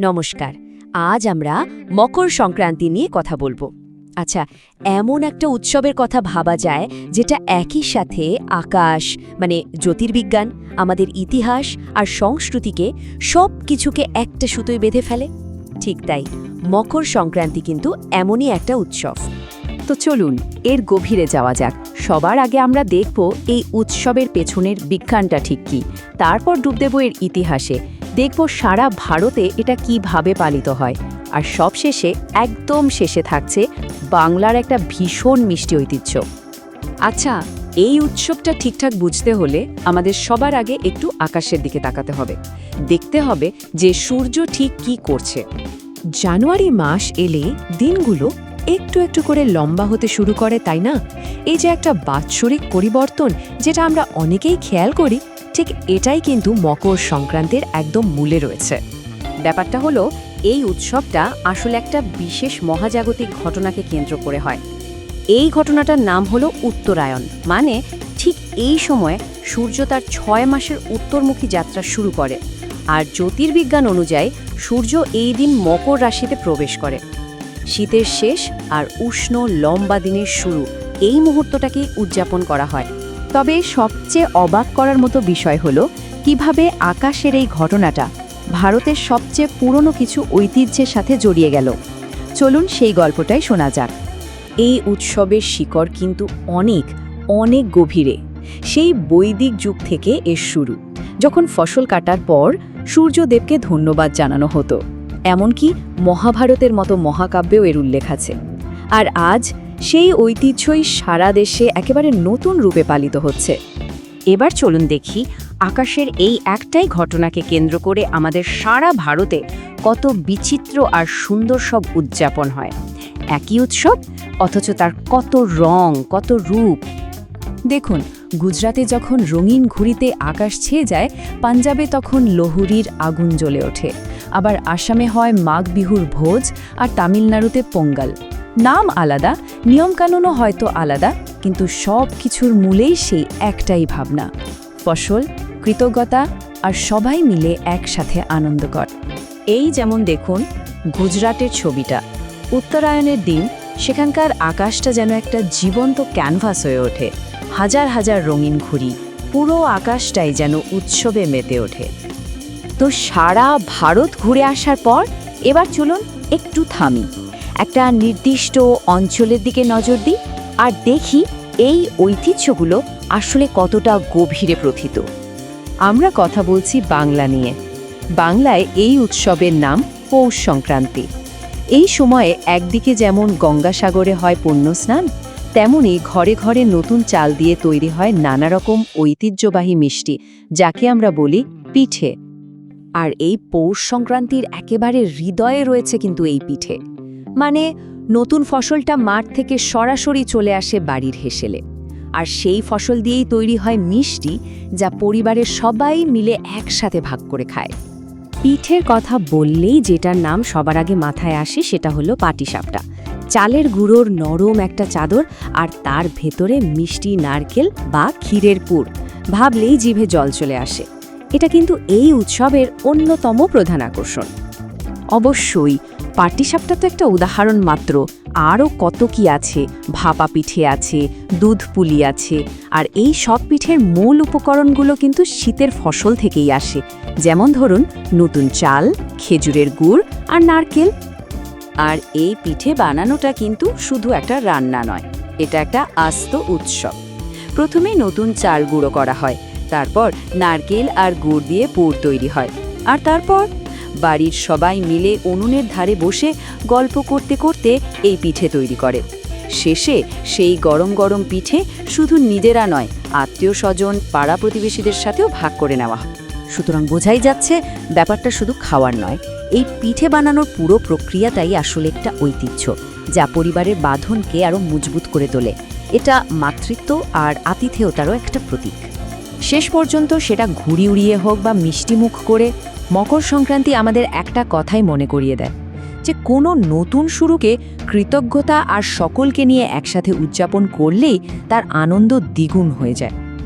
নমস্কার, আজ আমরা মকর সংক্রান্তি নিয়ে কথা বলব। আচ্ছা এমন একটা উৎসবের কথা ভাবা যায় যেটা একই সাথে আকাশ মানে জ্যোতির্বিজ্ঞান, আমাদের ইতিহাস আর সংস্কৃতিকে সব কিছুকে একটা সুতোয় বেঁধে ফেলে। ঠিক তাই, মকর সংক্রান্তি কিন্তু এমনই একটা উৎসব। তো চলুন, এর গভীরে যাওয়া যাক। সবার আগে আমরা দেখব এই উৎসবের পেছনের বিজ্ঞানটা ঠিক কি। তারপর ডুব দেব এর ইতিহাসে। দেখব সারা ভারতে এটা কীভাবে পালিত হয়। আর সবশেষে একদম শেষে থাকছে বাংলার একটা ভীষণ মিষ্টি ঐতিহ্য। আচ্ছা এই উৎসবটা ঠিকঠাক বুঝতে হলে আমাদের সবার আগে একটু আকাশের দিকে তাকাতে হবে। দেখতে হবে যে সূর্য ঠিক কি করছে। জানুয়ারি মাস এলে দিনগুলো একটু একটু করে লম্বা হতে শুরু করে, তাই না? এই যে একটা বাৎসরিক পরিবর্তন, যেটা আমরা অনেকেই খেয়াল করি ঠিক এটাই কিন্তু মকর সংক্রান্তির একদম মূলে রয়েছে। ব্যাপারটা হলো, এই উৎসবটা আসলে একটা বিশেষ মহাজাগতিক ঘটনাকে কেন্দ্র করে হয়। এই ঘটনাটার নাম হলো উত্তরায়ণ। মানে ঠিক এই সময়ে সূর্য তার ছয় মাসের উত্তরমুখী যাত্রা শুরু করে। আর জ্যোতির্বিজ্ঞান অনুযায়ী সূর্য এই দিন মকর রাশিতে প্রবেশ করে। শীতের শেষ আর উষ্ণ লম্বা দিনের শুরু এই মুহূর্তটাকেই উদযাপন করা হয়। তবে সবচেয়ে অবাক করার মতো বিষয় হলো কীভাবে আকাশের এই ঘটনাটা ভারতের সবচেয়ে পুরনো কিছু ঐতিহ্যের সাথে জড়িয়ে গেল। চলুন সেই গল্পটাই শোনা যাক। এই উৎসবের শিকড় কিন্তু অনেক অনেক গভীরে। সেই বৈদিক যুগ থেকে এর শুরু। যখন ফসল কাটার পর সূর্যদেবকে ধন্যবাদ জানানো হতো। এমনকি মহাভারতের মতো মহাকাব্যেও এর উল্লেখ আছে। আর আজ সেই ঐতিহ্যই সারা দেশে একেবারে নতুন রূপে পালিত হচ্ছে। এবার চলুন দেখি আকাশের এই একটাই ঘটনাকে কেন্দ্র করে আমাদের সারা ভারতে কত বিচিত্র আর সুন্দর সব উদযাপন হয়। একই উৎসব, অথচ তার কত রং, কত রূপ। দেখুন গুজরাতে যখন রঙিন ঘুড়িতে আকাশ ছেয়ে যায়, পাঞ্জাবে তখন লোহুরির আগুন জ্বলে ওঠে। আবার আসামে হয় মাঘ বিহুর ভোজ আর তামিলনাড়ুতে পোঙ্গাল। নাম আলাদা, নিয়মকানুনও হয়তো আলাদা, কিন্তু সব কিছুর মূলেই সেই একটাই ভাবনা। ফসল, কৃতজ্ঞতা আর সবাই মিলে একসাথে আনন্দ কর এই যেমন দেখুন গুজরাটের ছবিটা। উত্তরায়ণের দিন সেখানকার আকাশটা যেন একটা জীবন্ত ক্যানভাস হয়ে ওঠে। হাজার হাজার রঙিন ঘুড়ি, পুরো আকাশটাই যেন উৎসবে মেতে ওঠে। তো সারা ভারত ঘুরে আসার পর এবার চলুন একটু থামি। একটা নির্দিষ্ট অঞ্চলের দিকে নজর দিই আর দেখি এই ঐতিহ্যগুলো আসলে কতটা গভীরে প্রথিত। আমরা কথা বলছি বাংলা নিয়ে। বাংলায় এই উৎসবের নাম পৌষ সংক্রান্তি। এই সময়ে একদিকে যেমন গঙ্গাসাগরে হয় পুণ্যস্নান, তেমনি ঘরে ঘরে নতুন চাল দিয়ে তৈরি হয় নানা রকম ঐতিহ্যবাহী মিষ্টি, যাকে আমরা বলি পিঠে। আর এই পৌষ সংক্রান্তির একেবারে হৃদয়ে রয়েছে কিন্তু এই পিঠে। মানে নতুন ফসলটা মাঠ থেকে সরাসরি চলে আসে বাড়ির হেসেলে। আর সেই ফসল দিয়েই তৈরি হয় মিষ্টি, যা পরিবারের সবাই মিলে একসাথে ভাগ করে খায়। পিঠের কথা বললেই যেটার নাম সবার আগে মাথায় আসে সেটা হলো পাটিসাপটা। চালের গুঁড়োর নরম একটা চাদর আর তার ভেতরে মিষ্টি নারকেল বা ক্ষীরের পুর। ভাবলেই জিভে জল চলে আসে। এটা কিন্তু এই উৎসবের অন্যতম প্রধান আকর্ষণ। অবশ্যই পাটিসাপটা তো একটা উদাহরণ মাত্র। আরও কত কি আছে? ভাপা পিঠে আছে, দুধ পুলি আছে, আর এই সব পিঠের মূল উপকরণগুলো কিন্তু শীতের ফসল থেকেই আসে। যেমন ধরুন, নতুন চাল, খেজুরের গুড় আর নারকেল। আর এই পিঠে বানানোটা কিন্তু শুধু একটা রান্না নয়, এটা একটা আস্ত উৎসব। প্রথমে নতুন চাল গুঁড়ো করা হয়, তারপর নারকেল আর গুড় দিয়ে পুর তৈরি হয়, আর তারপর বাড়ির সবাই মিলে উনুনের ধারে বসে গল্প করতে করতে এই পিঠে তৈরি করে। শেষে সেই গরম গরম পিঠে শুধু নিজেরা নয়, আত্মীয় স্বজন, পাড়া প্রতিবেশীদের সাথেও ভাগ করে নেওয়া হয়। সুতরাং বোঝাই যাচ্ছে ব্যাপারটা শুধু খাওয়ার নয়, এই পিঠে বানানোর পুরো প্রক্রিয়াটাই আসলে একটা ঐতিহ্য, যা পরিবারের বাঁধনকে আরও মজবুত করে তোলে। এটা মাতৃত্ব আর আতিথেয়তারও একটা প্রতীক। শেষ পর্যন্ত সেটা ঘুড়ি উড়িয়ে হোক বা মিষ্টিমুখ করে মকর সংক্রান্তি আমাদের একটা কথাই মনে করিয়ে দেয়, যে কোনো নতুন শুরুকে কৃতজ্ঞতা আর সকলকে নিয়ে একসাথে উদযাপন করলেই তার আনন্দ দ্বিগুণ হয়ে যায়।